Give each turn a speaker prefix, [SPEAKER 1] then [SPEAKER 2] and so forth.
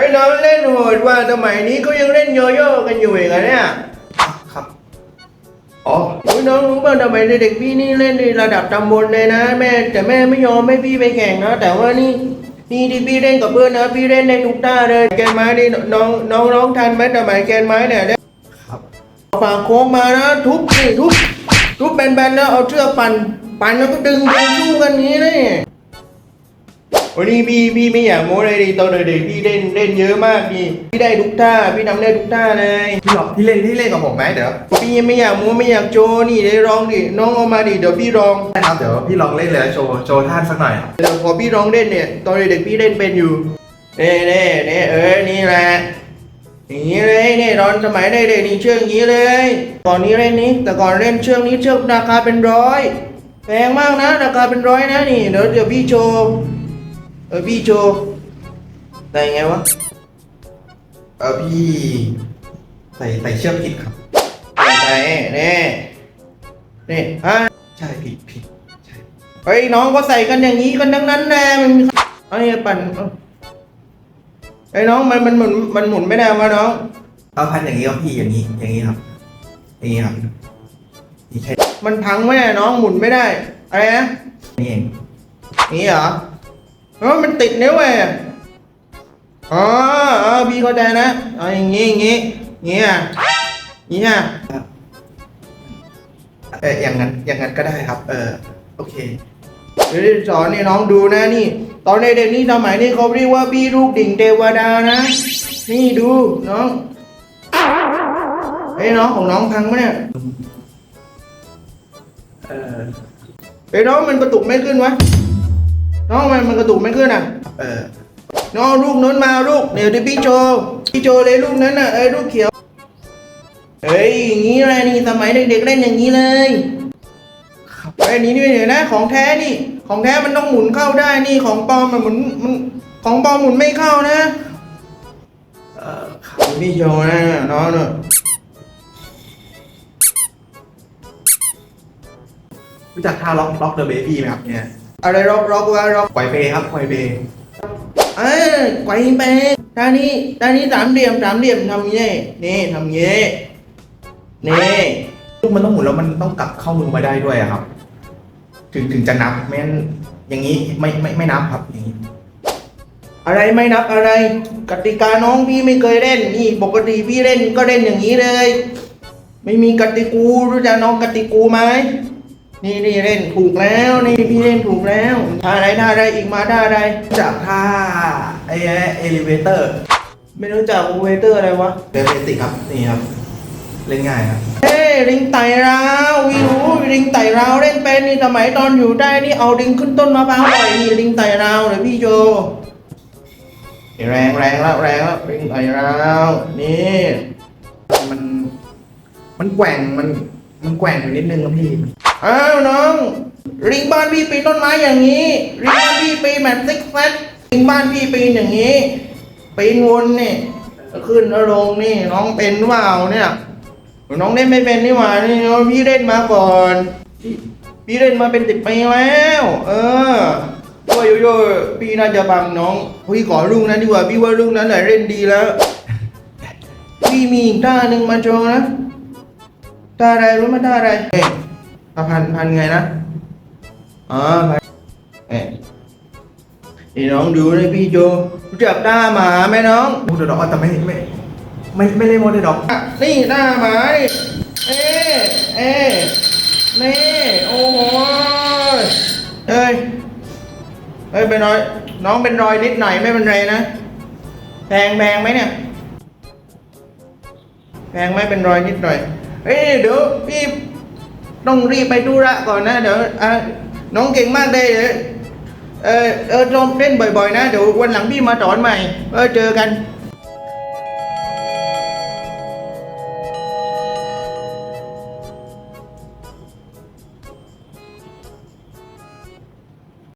[SPEAKER 1] ฮ้ยน้องเล่นโหดว่าสมัยนี้ก็ยังเล่นโยโย่กันอยู่อีกเหรอเนี่ย
[SPEAKER 2] ครับ
[SPEAKER 1] อ๋อโอ้ยน้องรู้ป่ะทำไมเด็กพี่นี่เล่นในระดับตำบลเลยนะ แม่แต่แม่ไม่ยอมให้พี่ไปแข่งนะแต่ว่านี่นี่ที่พี่เล่นกับเพื่อนนะพี่เล่นในทุกท่าเลยแกนไม้นี่น้องน้องร้องทันไหมสมัยแกนไม้เนี่ยได้
[SPEAKER 2] ครับ
[SPEAKER 1] ฝากโค้งมานะทุบนี่ทุบทุบแบนๆแล้วเอาเชือกปั่นปั่นแล้วก็ดึงดึงสู้กันอย่างนี้เลย วันนี้พี่พี่ไม่อยากโม้เลยดิตอนเด็กๆพี่เล่นเล่นเยอะมากพี่พี่ได้ทุกท่าพี่ทำได้ทุกท่าเลย
[SPEAKER 2] พี่หลอกพี่เล่นพี่เล่นกับผมไหมเดี๋ยว
[SPEAKER 1] พี่ยังไม่อยากโม้ไม่อยากโชว์นี่ได้ร้องดิน้องเอามาดิเดี๋ยวพี่ร้อง
[SPEAKER 2] ได้ครับเดี๋ยวพี่ลองเล่นเลยโชว์โชว์ท่าสักหน่อยครับ
[SPEAKER 1] เดี๋ยวพอพี่ร้องเล่นเนี่ยตอนเด็กๆพี่เล่นเป็นอยู่เน่เน่เน่เออนี่แหละอย่างนี้เลยเนี่ยตอนสมัยเด็กๆนี่เชือกอย่างนี้เลย ก่อนนี้เล่นนี้ แต่ก่อนเล่นเชือกนี้เชือกราคาเป็นร้อยแพงมากนะราคาเป็นร้อยนะนี่เดี๋ยวเดี๋ยวพี่โชว์ เออพี่โชว์ได้ไงวะ
[SPEAKER 2] เออพี่ใส่ใส่เชือกผิดครับ
[SPEAKER 1] ไหนเน่นี่ฮะ
[SPEAKER 2] ใช่ผิดผิดใช่
[SPEAKER 1] เฮ้ยน้องก็ใส่กันอย่างนี้กันทั้งนั้นแน่มันมีไอ้ปั่นเอาไอ้น้องมันมันหมุนมันหมุนไม่ได้วะน้อง
[SPEAKER 2] เอาพันอย่างนี้ครับพี่อย่างนี้อย่างนี้ครับอย่างนี้ครับนี่ใช่
[SPEAKER 1] มันพังไหมอะน้องหมุนไม่ได้อะไรนะ
[SPEAKER 2] นี่เอง
[SPEAKER 1] อย่างนี้เหรอ เออมันติดนิ้วไงอะอ๋ออ๋อพี่เข้าใจนะเอาอย่างงี้อย่างงี้อย่างงี้อะอย่างงี้อะ
[SPEAKER 2] เอออย่างนั้นอย่างนั้นก็ได้ครับ เออโอเค
[SPEAKER 1] เดี๋ยวสอนให้น้องดูนะนี่ ตอนในเด็กนี่สมัยนี้เขาเรียกว่าพี่ลูกดิ่งเทวดานะ นี่ดูน้องเฮ้ยน้องของน้องพังไหมเนี่ย
[SPEAKER 2] เออ
[SPEAKER 1] เฮ้ยน้องมันกระตุกไม่ขึ้นวะ น้องมันมันกระตุกไม่ขึ้นอะ
[SPEAKER 2] เออ
[SPEAKER 1] น้องลูกนั้นมาลูก เดี๋ยวเดี๋ยวพี่โชว์พี่โชว์เลยลูกนั้นน่ะ เอ้ยลูกเขียวเฮ้ยอย่างนี้เลยนี่สมัยเด็กๆเล่นอย่างนี้เลย
[SPEAKER 2] ครับ
[SPEAKER 1] เฮ้ยนี่นี่เห็นนะ ของแท้นี่ ของแท้มันต้องหมุนเข้าได้นี่ของปลอมมันหมุนมันของปลอมหมุนไม่เข้านะ
[SPEAKER 2] เออครับ
[SPEAKER 1] พี่โชว์นะน้องเนอะ
[SPEAKER 2] รู้จักท่าล็อกล็อกเดอะเบบี้ไหมครับเนี่ย
[SPEAKER 1] อะไรร็อกร็อกวะร็อก
[SPEAKER 2] ปล่อยเปย์ครับปล่อยเปย์
[SPEAKER 1] เอ้ยไกวไปท่านี้ท่านี้สามเหลี่ยมสามเหลี่ยมทำอย่างนี้นี่ทำอย่างนี้นี่
[SPEAKER 2] ลูกมันต้องหมุนแล้วมันต้องกลับเข้ามือมาได้ด้วยอะครับ ถึงถึงจะนับไม่งั้นอย่างนี้ไม่ไม่ไม่นับครับอย่างนี้
[SPEAKER 1] อะไรไม่นับอะไร กติกาน้องพี่ไม่เคยเล่น นี่ปกติพี่เล่นก็เล่นอย่างนี้เลย ไม่มีกติกูรู้จักน้องกติกูไหม นี่นี่เล่นถูกแล้วนี่พี่เล่นถูกแล้วท่าอะไรท่าอะไรอีกมาท่าอะไร
[SPEAKER 2] จากท่าไอ้เอลิเวเตอร์
[SPEAKER 1] ไม่รู้จักโอเวเตอร์อะไรวะ
[SPEAKER 2] เดเบสิกครับนี่ครับเล่นง่ายครับ
[SPEAKER 1] เฮ้ยลิงไต่ราววิรู้ลิงไต่ราวเล่นเป็นนี่สมัยตอนอยู่ได้นี่เอาลิงขึ้นต้นมะพร้าวปล่อยนี่ลิงไต่ราวเลยพี่โจแรงแรงแล้วแรงแล้วลิงไต่ราวนี่
[SPEAKER 2] มันมันแกว่งมันมันแกว่งอยู่นิดนึงครับพี่
[SPEAKER 1] อ้าวน้องลิงบ้านพี่ปีนต้นไม้อย่างนี้ลิงบ้านพี่ปีนแบบซิกแซกลิงบ้านพี่ปีนอย่างนี้ปีนวนนี่ขึ้นแล้วลงนี่น้องเป็นหรือเปล่าเนี่ย น้องเล่นไม่เป็นนี่หว่านี่พี่เล่นมาก่อนพี่พี่เล่นมาเป็นติดปีแล้ว เออโยโยโย่พี่น่าจะบังน้องพี่ขอลูกนั้นดีกว่าพี่ว่าลูกนั้นแหละเล่นดีแล้วพี่มีอีกท่าหนึ่งมาโชว์นะท่าอะไรรู้ไหมท่าอะไร พันพันไงนะอ๋อพันเอ๊ะนี่น้องดูนะพี่โจรู้จักท่าหมาไหมน้อง
[SPEAKER 2] โมเดลด็อกแต่ไม่ไม่ไม่ไม่เล่นโมเดลด็อก
[SPEAKER 1] อะนี่หน้าหมานี่เอ๊ะเอ๊ะนี่โอ้โหเอ้ยเอ้ยเป็นรอยน้องเป็นรอยนิดหน่อยไม่เป็นไรนะแพงแพงไหมเนี่ยแพงไหมเป็นรอยนิดหน่อยเอ้ยเดี๋ยวพี่ ต้องรีบไปดูระก่อนนะเดี๋ยวน้องเก่งมากเลยเดี๋ยวเออเออลองเล่นบ่อยๆ นะ เดี๋ยววันหลังพี่มาสอนใหม่ เออเจอกัน